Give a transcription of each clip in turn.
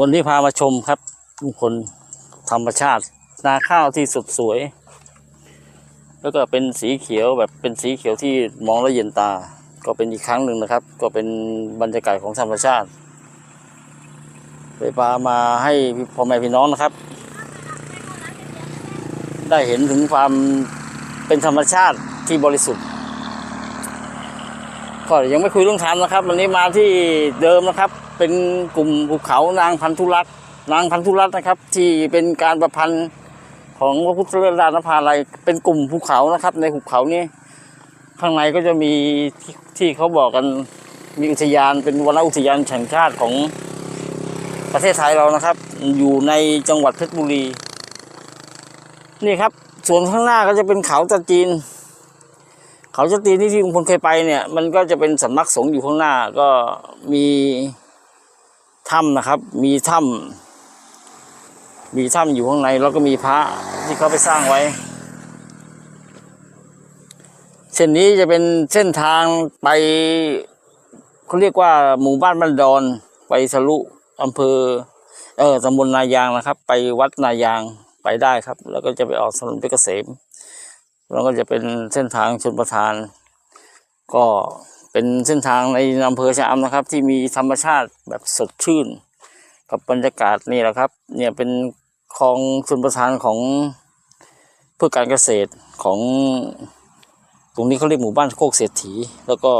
วันนี้พามาชมครับทุกคนธรรมชาติ นาข้าวที่สดสวย แล้วก็เป็นสีเขียวแบบเป็นสีเขียวที่มองแล้วเย็นตา ก็เป็นอีกครั้งหนึ่งนะครับ ก็เป็นบรรยากาศของธรรมชาติเลยพามาให้พ่อแม่พี่น้องนะครับ ได้เห็นถึงความเป็นธรรมชาติที่บริสุทธิ์ก็ยังไม่คุยเรื่องธรรมนะครับ วันนี้มาที่เดิมนะครับ เป็นกลุ่มภูเขานางพันธุรัตน์นางพันธุรัตน์นะครับ ที่เป็นการประพันธ์ของพระพุทธเจ้านภาลัยเป็นกลุ่มภูเขานะครับ ในภูเขานี้ข้างในก็จะมีที่ที่เขาบอกกันมีอุทยานเป็นวนอุทยานแห่งชาติของประเทศไทยเรานะครับ อยู่ในจังหวัดเพชรบุรี นี่ครับส่วนข้างหน้าก็จะเป็นเขาตะจีน เขาจะตีนที่ที่ลุงพลเคยไปเนี่ย มันก็จะเป็นสำนักสงฆ์อยู่ข้างหน้าก็มี ถ้ำนะครับ มีถ้ำมีถ้ำอยู่ข้างในแล้วก็มีพระที่เขาไปสร้างไว้ เส้นนี้จะเป็นเส้นทางไปเขาเรียกว่าหมู่บ้านบ้านดอน ไปทะลุอำเภอ เออตำบลนายางนะครับ ไปวัดนายางไปได้ครับ แล้วก็จะไปออกถนนเพชรเกษมแล้วก็จะเป็นเส้นทางชนประทาน ก็ เป็นเส้นทางในอำเภอชะอำนะครับ ที่มีธรรมชาติแบบสดชื่น กับบรรยากาศนี่แหละครับ เนี่ยเป็นคลองชนประทานของเพื่อการเกษตรของตรงนี้เขาเรียกหมู่บ้านโคกเศรษฐี แล้วก็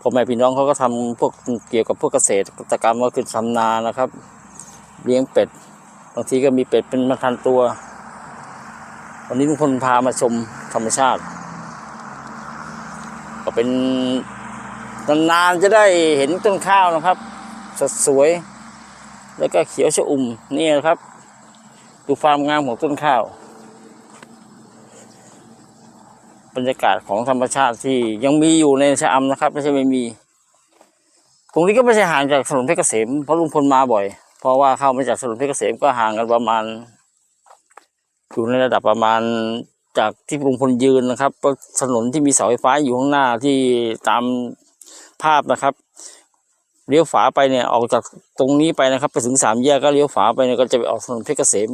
พ่อแม่พี่น้องเขาก็ทำพวกเกี่ยวกับพวกเกษตรกรรมก็คือทำนานะครับ เลี้ยงเป็ด บางทีก็มีเป็ดเป็นมาทันตัว วันนี้ทุกคนพามาชมธรรมชาติ เป็นนานๆจะได้เห็นต้นข้าวนะครับ สดสวย แล้วก็เขียวชอุ่มนี่นะครับ ดูความงามของต้นข้าว บรรยากาศของธรรมชาติที่ยังมีอยู่ในชะอำนะครับ ไม่ใช่ไม่มี ตรงนี้ก็ไม่ใช่ห่างจากถนนเพชรเกษมเพราะลุงพลมาบ่อย เพราะว่าเข้ามาจากถนนเพชรเกษมก็ห่างกันประมาณ อยู่ในระดับประมาณ จากที่ลุงพลยืนนะครับถนนที่มีเสาไฟฟ้าอยู่ข้างหน้าที่ตามภาพนะครับเลี้ยวฝาไปเนี่ยออกจากตรงนี้ไปนะครับ ไปถึงสามแยกก็เลี้ยวฝาไปเนี่ยก็จะไปออกถนนเพชรเกษม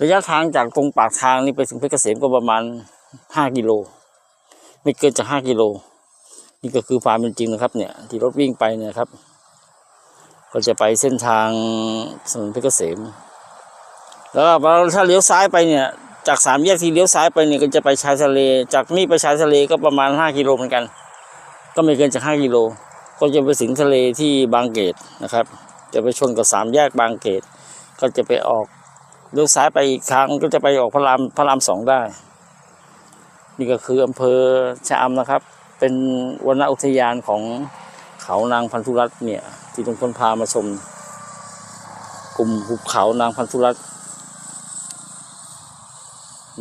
ระยะทางจากตรงปากทางนี่ไปถึงเพชรเกษมก็ประมาณห้ากิโลไม่เกินจากห้ากิโลนี่ก็คือความเป็นจริงนะครับ เนี่ย ที่รถวิ่งไปเนี่ยครับ ก็จะไปเส้นทางถนนเพชรเกษม แล้วถ้าเลี้ยวซ้ายไปเนี่ย จากสามแยกที่เลี้ยวซ้ายไปเนี่ยก็จะไปชายทะเล จากนี่ไปชายทะเลก็ประมาณห้ากิโลเหมือนกัน ก็ไม่เกินจากห้ากิโล ก็จะไปถึงทะเลที่บางเกตนะครับ จะไปชนกับสามแยกบางเกต ก็จะไปออกเลี้ยวซ้ายไปอีกทางก็จะไปออกพระรามพระรามสองได้ นี่ก็คืออำเภอชะอำนะครับ เป็นวนอุทยานของเขานางพันธุรัตน์เนี่ยที่ทุกคนพามาชม กลุ่มหุบเขานางพันธุรัตน์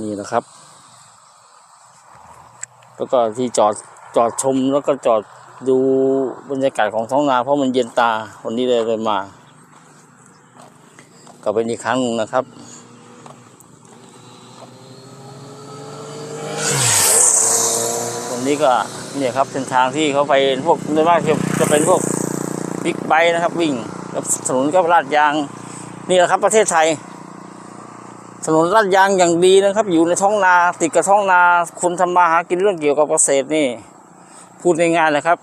นี่นะครับ แล้วก็ที่จอดจอดชมแล้วก็จอดดูบรรยากาศของท้องนาเพราะมันเย็นตาวันนี้เลยเลยมาก็เป็นอีกครั้งหนึ่งนะครับตรงนี้ก็เนี่ยครับเส้นทางที่เขาไปพวกโดยมากจะจะเป็นพวกบิ๊กไบค์นะครับ วิ่งแล้วถนนก็ลาดยาง นี่แหละครับประเทศไทย ถนนลาดยางอย่างดีนะครับ อยู่ในท้องนาติดกับท้องนาคนทำมาหากินเรื่องเกี่ยวกับเกษตรนี่ พูดง่ายๆนะครับ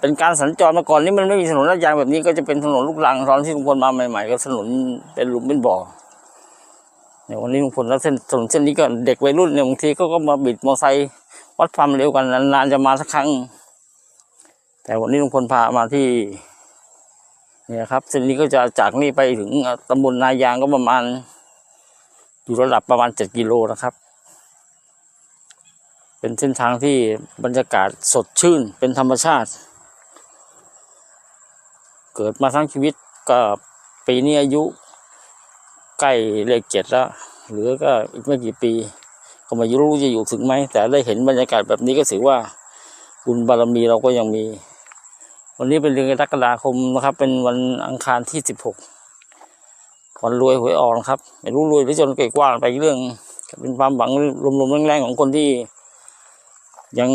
เป็นการสัญจรมาก่อนนี่มันไม่มีถนนลาดยางแบบนี้ก็จะเป็นถนนลูกรังตอนที่ลุงพลมาใหม่ๆ ก็ถนนเป็นหลุมเป็นบ่อเนี่ยวันนี้ลุงพลแล้วเส้นถนนเส้นนี้ก็เด็กวัยรุ่นเนี่ยบางทีก็ก็มาบิดมอเตอร์ไซค์วัดความเร็วกันนานๆจะมาสักครั้ง แต่วันนี้ลุงพลพามาที่เนี่ยครับเส้นนี้ก็จะจากนี่ไปถึงตำบลนายางก็ประมาณ อยู่ระดับประมาณเจ็ดกิโลนะครับ เป็นเส้นทางที่บรรยากาศสดชื่นเป็นธรรมชาติ เกิดมาทั้งชีวิตก็ปีนี้อายุ ใกล้เลขเจ็ดแล้วหลือก็อีกไม่กี่ปี ก็ไมายรู้จะอยู่ถึงไหม แต่ได้เห็นบรรยากาศแบบนี้ก็ถือว่าบุญบารมีเราก็ยังมี วันนี้เป็นเดือนกรกฎาคมนะครับ เป็นวันอังคารที่สิบหก วันรวยหวยออกนะครับไม่รู้รวยหรือจนเกิดกว้างไปเรื่อง เป็นความหวังลมๆแรงๆของคนที่ ยัง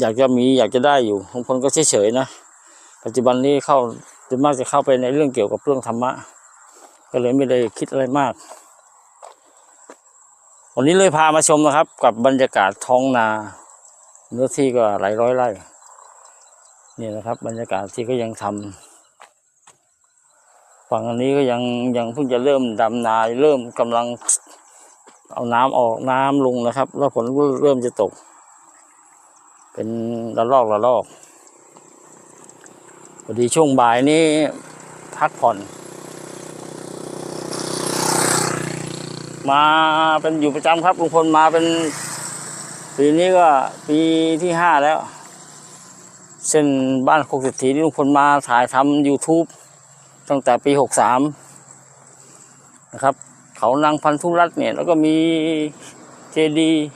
อยากจะมีอยากจะได้อยู่บางคนก็เฉยๆนะปัจจุบันนี้เข้าส่วนมากจะเข้าไปในเรื่องเกี่ยวกับเรื่องธรรมะ ก็เลยไม่ได้คิดอะไรมาก วันนี้เลยพามาชมนะครับ กับบรรยากาศท้องนาเนื้อที่ก็หลายร้อยไร่นี่นะครับ บรรยากาศที่ก็ยังทำ ฝั่งอันนี้ก็ยังยังเพิ่งจะเริ่มดำนาเริ่มกำลังเอาน้ำออกน้ำลงนะครับ แล้วฝนก็เริ่มจะตก เป็นระลอกระลอกพอดีช่วงบ่ายนี้พักผ่อน มาเป็นอยู่ประจำครับลุงพลมาเป็นปีนี้ก็ปีที่ห้าแล้ว เส้นบ้านโคกเศรษฐีที่ลุงพลมาถ่ายทำ YouTube ตั้งแต่ปีหกสามนะครับ เขานางพันธุรัตน์เนี่ย แล้วก็มีเจดีย์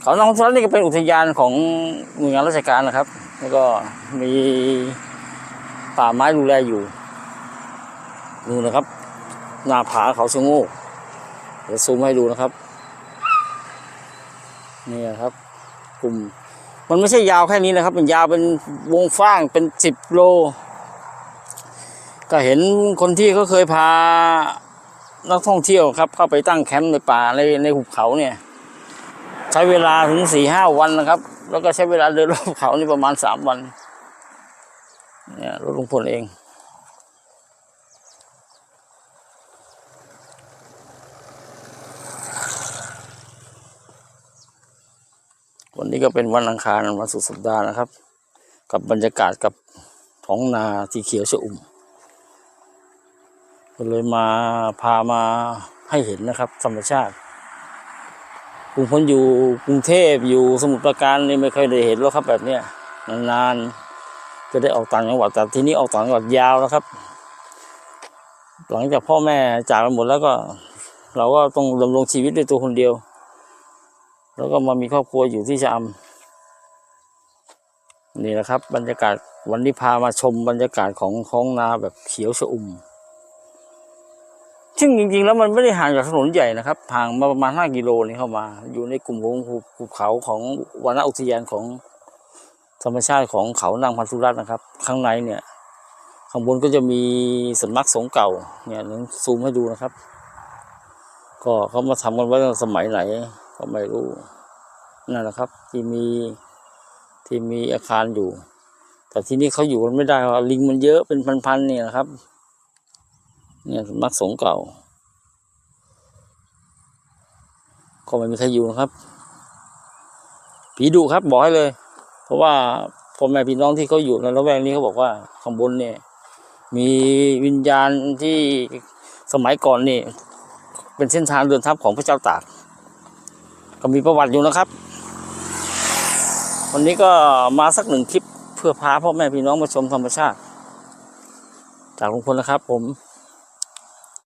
เขานางพันธุรัตน์นี่ก็เป็นอุทยานของหน่วยงานราชการนะครับ แล้วก็มีป่าไม้ดูแลอยู่ดูนะครับ หน้าผาเขาชะโงกเดี๋ยวซูมให้ดูนะครับนี่ครับ กลุ่ม มันไม่ใช่ยาวแค่นี้นะครับ มันยาวเป็นวงฟ้างเป็นสิบโล ก็เห็นคนที่เขาเคยพานักท่องเที่ยวครับ เข้าไปตั้งแคมป์ในป่าในในหุบเขาเนี่ย ใช้เวลาถึงสี่ห้าวันนะครับ แล้วก็ใช้เวลาเดินรอบเขานี่ประมาณสามวัน เนี่ยรถลุงพลเองวันนี้ก็เป็นวันอังคารวันสุดสัปดาห์นะครับ กับบรรยากาศกับท้องนาที่เขียวชอุ่ม ก็เลยมาพามาให้เห็นนะครับ ธรรมชาติกลุงพลอยู่กรุงเทพอยู่สมุทรปราการนี่ไม่เคยได้เห็นหรอกครับแบบเนี้ยนานๆจะได้ออกต่างจังหวัดแต่ที่นี้ออกต่างจังหวัดยาวแล้วครับ หลังจากพ่อแม่จากไปหมดแล้วก็ เราก็ต้องดำรงชีวิตด้วยตัวคนเดียว แล้วก็มามีครอบครัวอยู่ที่ชะอำนี่นะครับ บรรยากาศวันนี้พามาชมบรรยากาศของท้องนาแบบเขียวชอุ่ม ซึ่งจริงๆ แล้วมันไม่ได้ห่างจากถนนใหญ่นะครับห่างมาประมาณ 5 กิโลนี่เข้ามา อยู่ในกลุ่มของภูเขาของวนอุทยานของธรรมชาติของเขานางพันธุรัตน์นะครับ ข้างในเนี่ย ข้างบนก็จะมีสำนักสงฆ์เก่า เนี่ยนึงซูมให้ดูนะครับ ก็เขามาทำกันไว้ตั้งสมัยไหน ก็ไม่รู้นั่นแหละครับ ที่มีที่มีอาคารอยู่ แต่ที่นี่เขาอยู่กันไม่ได้เพราะลิงมันเยอะเป็นพันๆเนี่ยนะครับ เนี่ยสำนักสงฆ์เก่า ก็ไม่มีใครอยู่นะครับ ผีดุครับบอกให้เลย เพราะว่าพ่อแม่พี่น้องที่เขาอยู่ในละแวกนี้เขาบอกว่าข้างบนเนี่ย มีวิญญาณที่สมัยก่อนนี่ เป็นเส้นทางเดินทัพของพระเจ้าตาก ก็มีประวัติอยู่นะครับ วันนี้ก็มาสักหนึ่งคลิปเพื่อพาพ่อแม่พี่น้องมาชมธรรมชาติ จากลุงพลนะครับผม